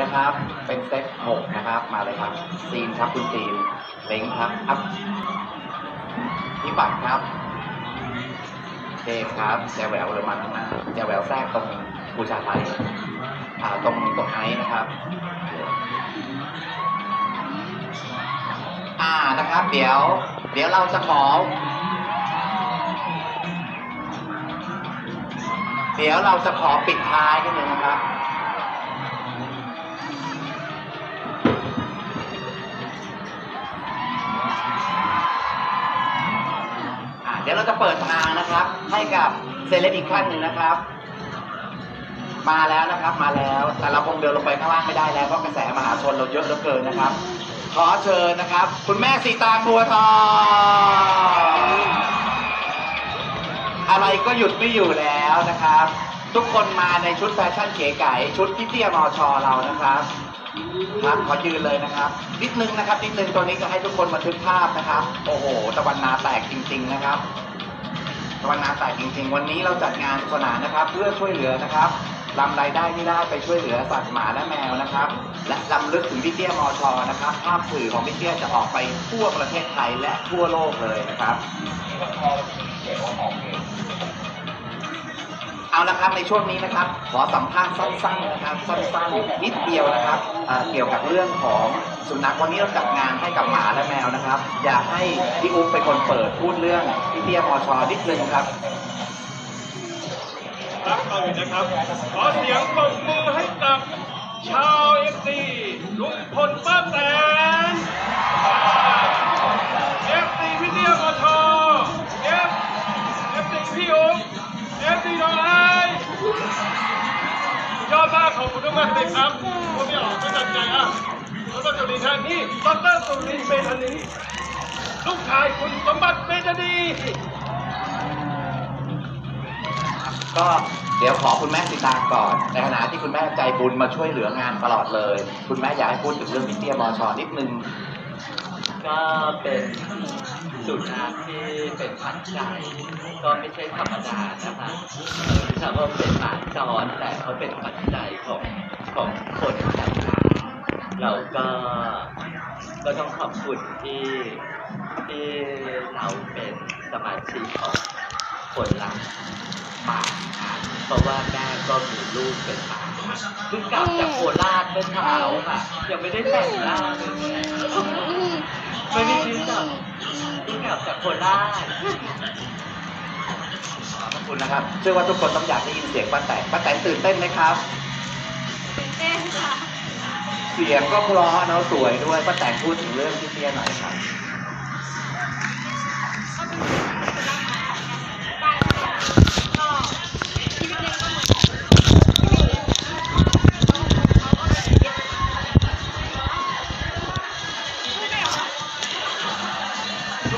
นะครับ เป็นเซตหกนะครับ มาเลยครับ ซีนครับคุณซีนเล้งครับอัพพี่ปัดครับเทพครับแจแหววเลยมาข้างหน้าแจแหววแทรกตรงบูชาไทยอ่าตรงตรงไอซ์นะครับ อ่านะครับ เดี๋ยว เดี๋ยวเราจะขอ เดี๋ยวเราจะขอปิดท้ายกันเลยนะครับ เดี๋ยวเราจะเปิดทางนะครับ ให้กับเซเลบอีกขั้นหนึ่งนะครับ มาแล้วนะครับ มาแล้ว แต่เราคงเดินลงไปข้างล่างไม่ได้แล้วเพราะกระแสมหาชนเราเยอะเหลือเกินนะครับ ขอเชิญนะครับ คุณแม่สีตางบัวทองอะไรก็หยุดไม่อยู่แล้วนะครับ ทุกคนมาในชุดแฟชั่นเก๋ไก๋ชุดพี่เตี้ยมอชอเรานะครับ ครับขอยืนเลยนะครับ นิดนึงนะครับนิดนึงตัวนี้จะให้ทุกคนบันทึกภาพนะครับ โอ้โหตะวันนาแตกจริง ๆ นะครับตะวันนาแตกจริง ๆ วันนี้เราจัดงานสนานนะครับ เพื่อช่วยเหลือนะครับรำรายได้ที่ได้ไปช่วยเหลือสัตว์หมาและแมวนะครับ และรำลึกถึงพี่เตี้ยมอชอนะครับ ภาพสื่อของพี่เตี้ยจะออกไปทั่วประเทศไทยและทั่วโลกเลยนะครับ เอาละครับในช่วงนี้นะครับ ขอสัมภาษณ์สั้นๆนะครับสั้นๆนิดเดียวนะครับเอ่อเกี่ยวกับเรื่องของสุนัขวันนี้เราจัดงานให้กับหมาและแมวนะครับ อยากให้พี่อุ๊บเป็นคนเปิดพูดเรื่องพี่เตี้ยมอชอนิดนึงครับ ครับก่อนอื่นนะครับ ขอเสียงปรบมือให้กับชาวเอฟซีลุงพลป้าแตน มากเลยครับผมไม่ออกไม่ตัดใจอะแล้วก็สวัสดีท่านนี่ดรสุรินทร์เมธานีลูกชายคุณสมบัติเมธานีก็เดี๋ยวขอคุณแม่สิตาก่อน ในขณะที่คุณแม่ใจบุญมาช่วยเหลืองานตลอดเลย คุณแม่อยากให้พูดถึงเรื่องพี่เตียมอชอนิดนึง ก็เป็น สุนัขที่เป็นพันธุ์ใจก็ไม่ใช่ธรรมดานะคะถามว่าเป็นหมาจรแต่เขาเป็นพันธุ์ใจของของคนต่างๆเราก็ก็ต้องขอบคุณที่ที่เราเป็นสมาชิกของคนรักหมาเพราะว่าแม่ก็มีลูกเป็นหมาเพิ่งกลับจากโคราชเมื่อเช้าค่ะยังไม่ได้แต่งหน้าเลย ไม่ได้คิดอะเพิ่ง กลับจากโคราชขอบคุณนะครับเชื่อว่าทุกคนต้องอยากได้ยินเสียงป้าแตนป้าแตนตื่นเต้นไหมครับเต้นค่ะ เสียงก็เพราะเนาะสวยด้วยป้าแตนพูดถึงเรื่องที่เตี้ยหน่อยครับ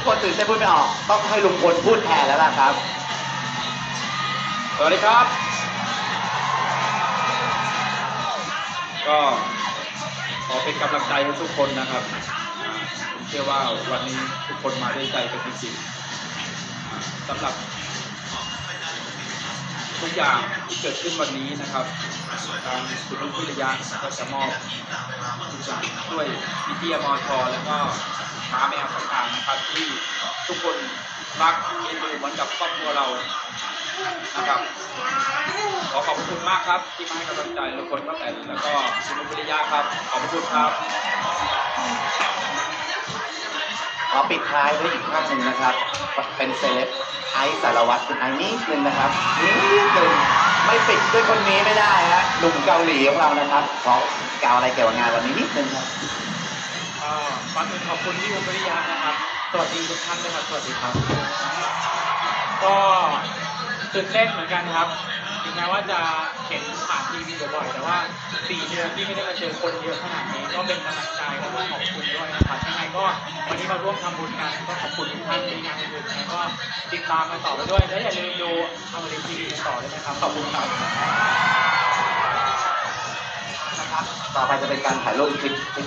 คนตื่นเต้นพูดไม่ออก ต้องให้ลุงพลพูดแทนแล้วล่ะครับ สวัสดีครับ ก็ขอเป็นกำลังใจให้ทุกคนนะครับผมเชื่อว่าวันนี้ทุกคนมาด้วยใจกันจริงๆสำหรับทุกอย่างที่เกิดขึ้นวันนี้นะครับ ทางคุณลุงพิรยาก็จะมอบทุกอย่างด้วยพิธีมอชอแล้วก็หมาแมวต่างๆนะครับที่ทุกคนรักเอ็นดูเหมือนกับครอบครัวเรานะครับขอขอบคุณมากครับที่มาให้กำลังใจทุกคนตั้งแต่แล้วก็คุณลุงพิรยาครับขอบคุณครับขอปิดท้ายด้วยอีกท่านหนึ่งนะครับ เป็นเซเลบไอซ์สารวัตรคุณไอซ์นิดนึงนะครับนิดนึง ไม่ปิดด้วยคนนี้ไม่ได้ฮะหนุ่มเกาหลีของเรานะครับขอกล่าวอะไรเกี่ยวกับงานวันนี้นิดนึงครับอ่าก่อนอื่นขอบคุณพี่อุปริยานะครับ สวัสดีทุกท่านนะครับ สวัสดีครับ ก็ตื่นเต้นเหมือนกันครับ ถึงแม้ว่าจะ เห็นผ่านทีวีบ่อยๆแต่ว่าสี่เดือนที่ไม่ได้มาเจอคนเยอะขนาดนี้ก็เป็นกำลังใจแล้วก็ขอบคุณด้วยนะครับยังไงก็วันนี้มาร่วมทำบุญกันก็ขอบคุณทุกท่านที่งานอื่นๆแล้วก็ติดตามกันต่อไปด้วยและอย่าลืมดูอมรินทีวีต่อด้วยนะครับขอบคุณครับนะครับต่อไปจะเป็นการถ่ายรูปคลิปคลิป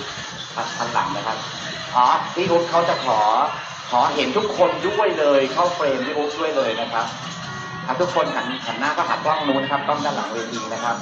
ทันหลังนะครับอ๋อพี่อุ๊บเขาจะขอขอเห็นทุกคนด้วยเลยเข้าเฟรมพี่อุ๊บด้วยเลยนะครับ ครับทุกคนหันหันหน้าก็หันกล้องนู้นนะครับกล้องด้านหลังเวทีนะครับ